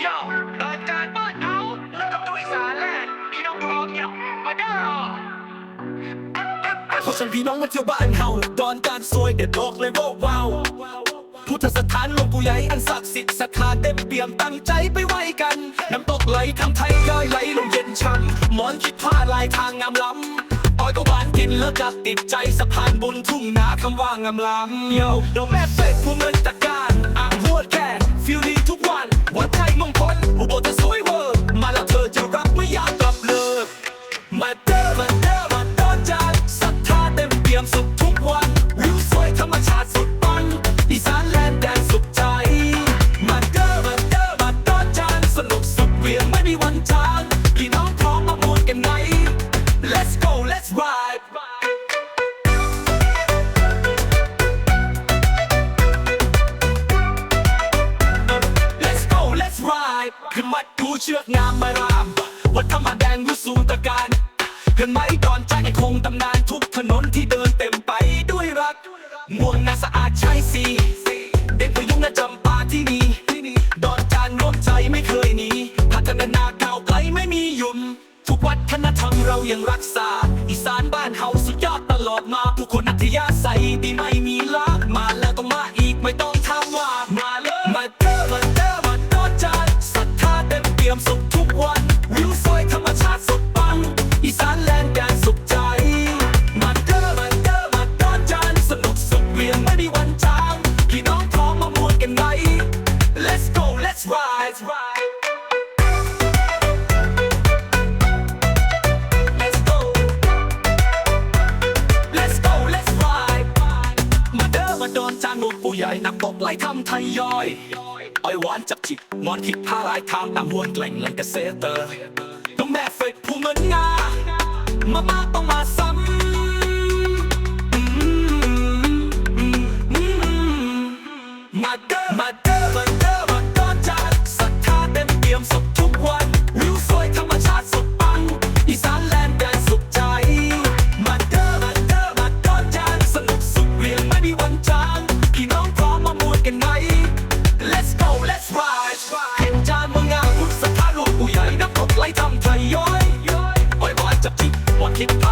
โย่รายการบ้านเขาแล้วก็ด้วยสารแรกพี่น้องพร้อมยังมาเด้อเพราะฉันพี่น้องมาเที่ยวบ้านเฮาดอนการสวยเด็ดดอกเลยว้ว้าวพุทธสถานหลวงปู่ใหญ่อันศักดิ์สิทธิ์ศรัทธาเต็มเปี่ยมตั้งใจไปไว้กัน น้ำตกไหลคำไทยย้อยไหลลงเย็นช่ำหมอนคิดผ้าลายทางงามล้ำอ้อยก็หวานกินแล้วจับติดใจสะพานบุญทุ่งนาคำว่างามล้ำโย่ดอกแม่เป็ดผู้เงินตะกา เชือกงามมาราม วัดธรรมแดงวิสูตรการเห็นไหมดอนใจคงตำนานทุกถนนที่เดินเต็มไปด้วยรักม่วงน่าสะอาดใช่สิเด็กพยุงน่าจำปาที่นี่ดอนจานร่วมใจไม่เคยหนีพัฒนานาก้าวไกลไม่มีหยุดทุกวัฒนธรรมเรายังรักษา อีสานบ้านเฮาสุดยอดตลอดมาผู้คนอัธยาศัยดีไม่มี Let's go Let's ride ride มาเด้อมาโดนจานหมูผู้ใหญ่นักตกไหลทำทยอยอ้อยหวานจับจิกมอนคิดผ้าลายทางนำวนแกล่งเล่งเกษเซเตอร์ต้องแม่เฟดผู้เงินงามามาต้องมาซ้ำมาเด้อมาเด Party, party.